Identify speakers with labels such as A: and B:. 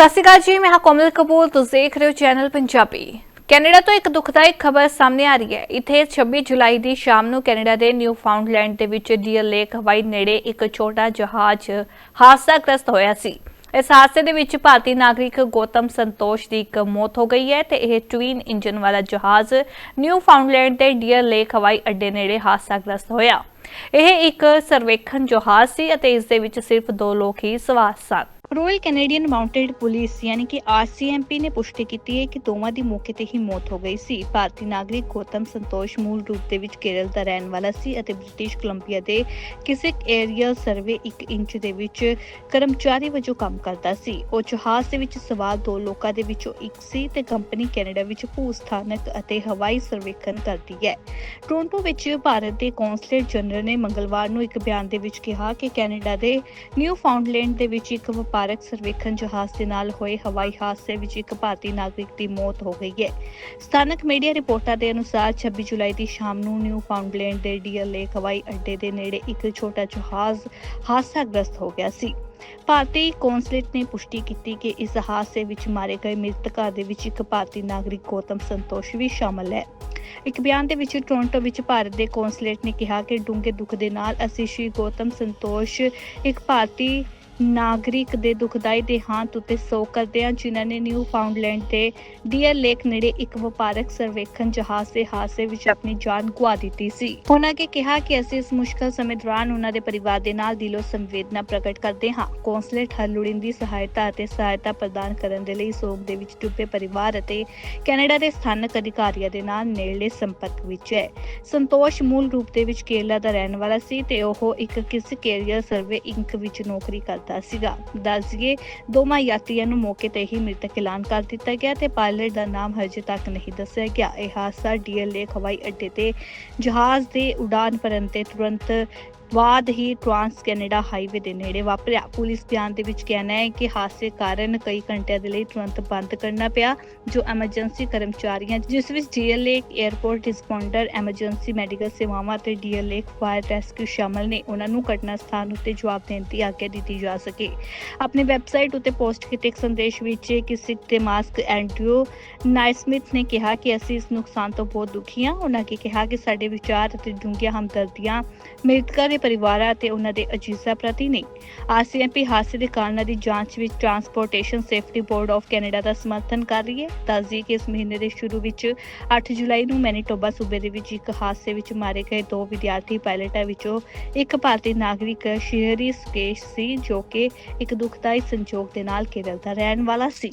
A: ਸਤਿ ਸ਼੍ਰੀ ਅਕਾਲ ਜੀ, ਮੈਂ ਹਾਂ ਕੋਮਲ ਕਪੂਰ, ਤੁਸੀਂ ਦੇਖ ਰਹੇ ਹੋ ਚੈਨਲ ਪੰਜਾਬੀ। ਕੈਨੇਡਾ ਤੋਂ ਇੱਕ ਦੁਖਦਾਇਕ ਖਬਰ ਸਾਹਮਣੇ ਆ ਰਹੀ ਹੈ। ਇੱਥੇ 26 ਜੁਲਾਈ ਦੀ ਸ਼ਾਮ ਨੂੰ ਕੈਨੇਡਾ ਦੇ ਨਿਊ ਫਾਊਂਡਲੈਂਡ ਦੇ ਵਿੱਚ ਡੀਅਰ ਲੇਕ ਹਵਾਈ ਨੇੜੇ ਇੱਕ ਛੋਟਾ ਜਹਾਜ਼ ਹਾਦਸਾਗ੍ਰਸਤ ਹੋਇਆ ਸੀ। ਇਸ ਹਾਦਸੇ ਦੇ ਵਿੱਚ ਭਾਰਤੀ ਨਾਗਰਿਕ ਗੌਤਮ ਸੰਤੋਸ਼ ਦੀ ਇੱਕ ਮੌਤ ਹੋ ਗਈ ਹੈ ਤੇ ਇਹ ਟਵਿਨ ਇੰਜਨ ਵਾਲਾ ਜਹਾਜ਼ ਨਿਊ ਫਾਊਂਡਲੈਂਡ ਦੇ ਡੀਅਰ ਲੇਕ ਹਵਾਈ ਅੱਡੇ ਨੇੜੇ ਹਾਦਸਾਗ੍ਰਸਤ ਹੋਇਆ। ਇਹ ਇੱਕ ਸਰਵੇਖਣ ਜਹਾਜ਼ ਸੀ ਅਤੇ ਇਸ ਦੇ ਵਿੱਚ ਸਿਰਫ ਦੋ ਲੋਕ ਹੀ ਸਵਾਰ ਸਨ। ਰੋਇਲ ਕੈਨੇਡੀਅਨ ਮਾਊਂਟਡ ਪੁਲਿਸ ਯਾਨੀ ਕਿ ਆਰਸੀਐਮਪੀ ਨੇ ਪੁਸ਼ਟੀ ਕੀਤੀ ਹੈ ਕਿ ਦੋਵਾਂ ਦੀ ਮੌਕੇ ਤੇ ਹੀ ਮੌਤ ਹੋ ਗਈ ਸੀ। ਭਾਰਤੀ ਨਾਗਰਿਕ ਗੌਤਮ ਸੰਤੋਸ਼ ਮੂਲ ਰੂਪ ਦੇ ਵਿੱਚ ਕੇਰਲ ਦਾ ਰਹਿਣ ਵਾਲਾ ਸੀ ਅਤੇ ਬ੍ਰਿਟਿਸ਼ ਕੋਲੰਬੀਆ ਦੇ ਕਿਸੇ ਏਰੀਅਲ ਸਰਵੇ 1 ਇੰਚ ਦੇ ਵਿੱਚ ਕਰਮਚਾਰੀ ਵਜੋਂ ਕੰਮ ਕਰਦਾ ਸੀ। ਉਹ ਜਹਾਜ਼ ਦੇ ਵਿੱਚ ਸਵਾਰ ਦੋ ਲੋਕਾਂ ਦੇ ਵਿੱਚੋਂ ਇੱਕ ਸੀ ਤੇ ਕੰਪਨੀ ਕੈਨੇਡਾ ਵਿੱਚ ਭੂ ਸਥਾਨਕ ਅਤੇ ਹਵਾਈ ਸਰਵੇਖਣ ਕਰਦੀ ਹੈ। ਟੋਰਾਂਟੋ ਵਿੱਚ ਭਾਰਤ ਦੇ ਕੌਂਸਲੇਟ ਜਨਰਲ ਨੇ ਮੰਗਲਵਾਰ ਨੂੰ ਇੱਕ ਬਿਆਨ ਦੇ ਵਿੱਚ ਕਿਹਾ ਕਿ ਕੈਨੇਡਾ ਦੇ ਨਿਊ ਫਾਊਂਡਲੈਂਡ ਦੇ ਵਿੱਚ ਇੱਕ ਵਪਾਰ ਵਪਾਰਕ ਸਰਵੇਖਣ ਜਹਾਜ਼ ਦੇ ਨਾਲ ਹੋਏ ਹਵਾਈ ਹਾਦਸੇ ਵਿੱਚ ਇੱਕ ਭਾਰਤੀ ਨਾਗਰਿਕ ਦੀ ਮੌਤ ਹੋ ਗਈ ਹੈ। ਸਥਾਨਕ ਮੀਡੀਆ ਰਿਪੋਰਟਾਂ ਦੇ ਅਨੁਸਾਰ 26 ਜੁਲਾਈ ਦੀ ਸ਼ਾਮ ਨੂੰ ਨਿਊ ਫਾਊਂਡਲੈਂਡ ਦੇ ਡੀਅਰ ਲੇਕ ਹਵਾਈ ਅੱਡੇ ਦੇ ਨੇੜੇ ਇੱਕ ਛੋਟਾ ਜਹਾਜ਼ ਹਾਦਸਾਗ੍ਰਸਤ ਹੋ ਗਿਆ ਸੀ। ਭਾਰਤੀ ਕੌਂਸਲੇਟ ਨੇ ਪੁਸ਼ਟੀ ਕੀਤੀ ਕਿ ਇਸ ਹਾਦਸੇ ਵਿੱਚ ਮਾਰੇ ਗਏ ਮ੍ਰਿਤਕਾਂ ਦੇ ਵਿੱਚ ਇੱਕ ਭਾਰਤੀ ਨਾਗਰਿਕ ਗੌਤਮ ਸੰਤੋਸ਼ ਵੀ ਸ਼ਾਮਲ ਹੈ। ਇੱਕ ਬਿਆਨ ਦੇ ਵਿੱਚ ਟੋਰਾਂਟੋ ਵਿੱਚ ਭਾਰਤ ਦੇ ਕੌਂਸਲੇਟ ਨੇ ਕਿਹਾ ਕਿ ਡੂੰਘੇ ਦੁੱਖ ਦੇ ਨਾਲ ਅਸੀਂ ਸ਼੍ਰੀ ਗੌਤਮ ਸੰਤੋਸ਼, ਇੱਕ ਭਾਰਤੀ ਨਾਗਰਿਕ ਦੇ ਦੁਖਦਾਈ ਦੇਹਾਂਤ ਉੱਤੇ ਸੋਗ ਕਰਦੇ ਹਾਂ ਜਿਨ੍ਹਾਂ ਨੇ ਨਿਊ ਫਾਊਂਡਲੈਂਡ ਦੇ ਡੀਅਰ ਲੇਕ ਨੇੜੇ ਇੱਕ ਵਪਾਰਕ ਸਰਵੇਖਣ ਜਹਾਜ਼ ਦੇ ਹਾਦਸੇ ਵਿੱਚ ਆਪਣੀ ਜਾਨ ਗਵਾ ਦਿੱਤੀ ਸੀ। ਉਹਨਾਂ ਕੇ ਕਿਹਾ ਕਿ ਅਸੀਂ ਇਸ ਮੁਸ਼ਕਲ ਸਮੇਂ ਦੌਰਾਨ ਉਹਨਾਂ ਦੇ ਪਰਿਵਾਰ ਦੇ ਨਾਲ ਦਿਲੋਂ ਸੰਵੇਦਨਾ ਪ੍ਰਗਟ ਕਰਦੇ ਹਾਂ। ਕੌਂਸਲੇਟ ਹਰ ਲੋੜੀਂਦੀ ਸਹਾਇਤਾ ਅਤੇ ਸਹਾਇਤਾ ਪ੍ਰਦਾਨ ਕਰਨ ਦੇ ਲਈ ਸੋਗ ਦੇ ਵਿੱਚ ਡੁੱਬੇ ਪਰਿਵਾਰ ਅਤੇ ਕੈਨੇਡਾ ਦੇ ਸਥਾਨਕ ਅਧਿਕਾਰੀਆਂ ਦੇ ਨਾਲ ਨੇੜਲੇ ਸੰਪਰਕ ਵਿੱਚ ਹੈ। ਸੰਤੋਸ਼ ਮੂਲ ਰੂਪ ਦੇ ਵਿੱਚ ਕੇਰਲਾ ਦਾ ਰਹਿਣ ਵਾਲਾ ਸੀ ਤੇ ਉਹ ਇੱਕ ਕਿਸ ਕੈਰੀਅਰ ਸਰਵੇ ਇੰਕ ਵਿੱਚ ਨੌਕਰੀ ਕਰਦਾ ਸੀਗਾ। ਦੱਸਈਏ ਦੋਵਾਂ ਯਾਤਰੀਆਂ ਨੂੰ ਮੌਕੇ ਤੇ ਹੀ ਮ੍ਰਿਤਕ ਐਲਾਨ ਕਰ ਦਿੱਤਾ ਗਿਆ ਤੇ ਪਾਇਲਟ ਦਾ ਨਾਮ ਹਜੇ ਤੱਕ ਨਹੀਂ ਦੱਸਿਆ ਗਿਆ। ਇਹ ਹਾਦਸਾ ਡੀਐਲ ਲੇਕ ਹਵਾਈ ਅੱਡੇ ਤੇ ਜਹਾਜ਼ ਦੇ ਉਡਾਨ ਭਰਨ ਤੇ ਤੁਰੰਤ ਬਾਅਦ ਹੀ ਟਰਾਂਸ ਕੈਨੇਡਾ ਹਾਈਵੇ ਦੇ ਨੇੜੇ ਵਾਪਰਿਆ। ਪੁਲਿਸ ਬਿਆਨ ਦੇ ਵਿੱਚ ਕਹਿਣਾ ਹੈ ਕਿ ਹਾਦਸੇ ਕਾਰਨ ਕਈ ਘੰਟਿਆਂ ਦੇ ਲਈ ਤੁਰੰਤ ਬੰਦ ਕਰਨਾ ਪਿਆ, ਜੋ ਐਮਰਜੈਂਸੀ ਕਰਮਚਾਰੀਆਂ, ਜਿਸ ਵਿੱਚ DL lake airport responder, emergency medical ਸੇਵਾਵਾਂ ਤੇ ਡੀਐਲ ਲੇਕ ਫਾਇਰ ਰੈਸਕਿਊ ਸ਼ਾਮਲ ਨੇ। ਉਹਨਾਂ ਨੂੰ ਘਟਨਾ ਸਥਾਨ ਉੱਤੇ ਜਵਾਬ ਦੇਣ ਦੀ ਆਗਿਆ ਦਿੱਤੀ ਜਾ ਸਕੇ। ਆਪਣੀ ਵੈਬਸਾਈਟ ਉੱਤੇ ਪੋਸਟ ਕੀਤੇ ਇੱਕ ਸੰਦੇਸ਼ ਵਿੱਚ ਸਿੱਖ ਦੇ ਮਾਸਕ ਐਂਡਰਿਓ ਨਾਈਸਮਿਥ ਨੇ ਕਿਹਾ ਕਿ ਅਸੀਂ ਇਸ ਨੁਕਸਾਨ ਤੋਂ ਬਹੁਤ ਦੁਖੀ ਹਾਂ। ਉਹਨਾਂ ਕੀ ਕਿਹਾ ਕਿ ਸਾਡੇ ਵਿਚਾਰ ਅਤੇ ਡੂੰਘੀਆਂ ਹਮਦਰਦੀਆਂ ਮ੍ਰਿਤਕਾਂ ਦੇ ਪਰਿਵਾਰਾਂ ਅਤੇ ਉਹਨਾਂ ਦੇ ਅਜੀਜ਼ਾਂ ਪ੍ਰਤੀ ਨੇ ਆਰਸੀਐਮਪੀ ਹਾਦਸੇ ਦੇ ਕਾਰਨਾਂ ਦੀ ਜਾਂਚ ਵਿੱਚ transportation safety board of Canada ਦਾ ਸਮਰਥਨ ਕਰ ਰਹੀ ਹੈ। ਦੱਸਦੀ ਕਿ ਇਸ ਮਹੀਨੇ ਦੇ ਸ਼ੁਰੂ ਵਿੱਚ 8 ਜੁਲਾਈ ਨੂੰ ਮੈਨੀਟੋਬਾ ਸੂਬੇ ਦੇ ਵਿੱਚ ਇੱਕ ਹਾਦਸੇ ਵਿੱਚ ਮਾਰੇ ਗਏ ਦੋ ਵਿਦਿਆਰਥੀ ਪਾਇਲਟਾਂ ਵਿੱਚੋਂ ਇੱਕ ਭਾਰਤੀ ਨਾਗਰਿਕ ਸ਼ਹਿਰੀ ਸੁਕੇਸ਼ ਸੀ ਜੋ ਕਿ ਇੱਕ ਦੁਖਦਾਈ ਸੰਜੋਗ ਦੇ ਨਾਲ ਕੇਰਲ ਦਾ ਰਹਿਣ ਵਾਲਾ ਸੀ।